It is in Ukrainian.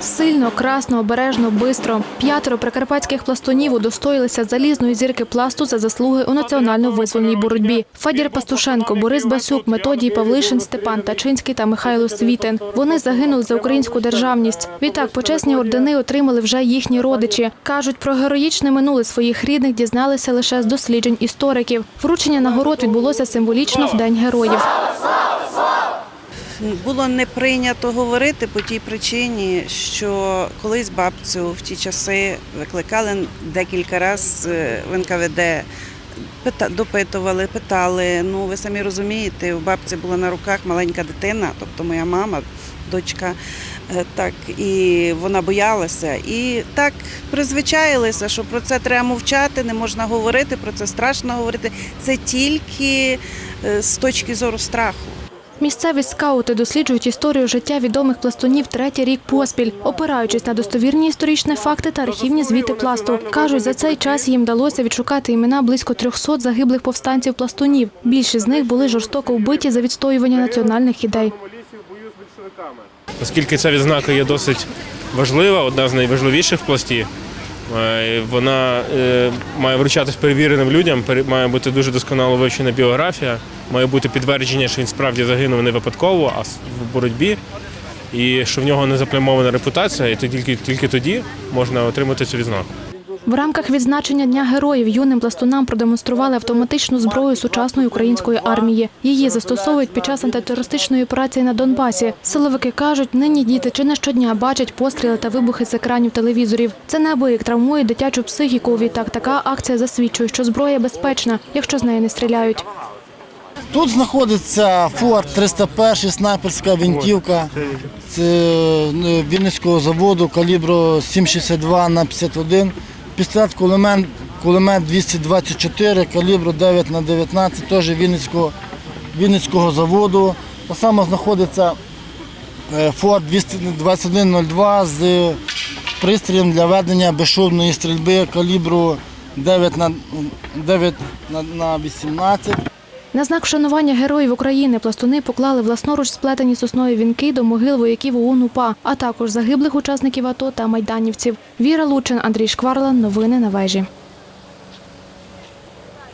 Сильно, красно, обережно, бистро. П'ятеро прикарпатських пластунів удостоїлися залізної зірки пласту за заслуги у національно-визвольній боротьбі. Федір Пастушенко, Борис Басюк, Методій Павлишин, Степан Тачинський та Михайло Світин. Вони загинули за українську державність. Відтак почесні ордени отримали вже їхні родичі. Кажуть, про героїчне минуле своїх рідних дізналися лише з досліджень істориків. Вручення нагород відбулося символічно в День героїв. Було не прийнято говорити по тій причині, що колись бабцю в ті часи викликали декілька разів в НКВД, допитували, питали. Ну, ви самі розумієте, у бабці була на руках маленька дитина, тобто моя мама, дочка. е, Так, і вона боялася. І так призвичаїлися, що про це треба мовчати, не можна говорити, про це страшно говорити. Це тільки е, з точки зору страху. Місцеві скаути досліджують історію життя відомих пластунів третій рік поспіль, опираючись на достовірні історичні факти та архівні звіти пласту. Кажуть, за цей час їм вдалося відшукати імена близько 300 загиблих повстанців пластунів. Більшість з них були жорстоко вбиті за відстоювання національних ідей. Оскільки ця відзнака є досить важлива, одна з найважливіших в пласті. Е, Вона е, має вручатись перевіреним людям, має бути дуже досконало вивчена біографія, має бути підтвердження, що він справді загинув не випадково, а в боротьбі, і що в нього не заплямована репутація, і тільки, тільки тоді можна отримати цю відзнаку. В рамках відзначення Дня героїв юним пластунам продемонстрували автоматичну зброю сучасної української армії. Її застосовують під час антитерористичної операції на Донбасі. Силовики кажуть, нині діти чи не щодня бачать постріли та вибухи з екранів телевізорів. Це неабияк травмує дитячу психіку. Відтак така акція засвідчує, що зброя безпечна, якщо з неї не стріляють. Тут знаходиться Форт 301 снайперська винтівка е, Вінницького заводу калібру 7,62 на 51. Пістолет кулемет, кулемет 224 калібру 9 на 19 теж Вінницького, Вінницького заводу. Так само знаходиться Форд Форт 2102 з пристроєм для ведення безшумної стрільби калібру 9 на, 9 на, на 18. На знак вшанування героїв України пластуни поклали власноруч сплетені соснові вінки до могил вояків ОУН УПА, а також загиблих учасників АТО та майданівців. Віра Лучин, Андрій Шкварла. Новини на вежі.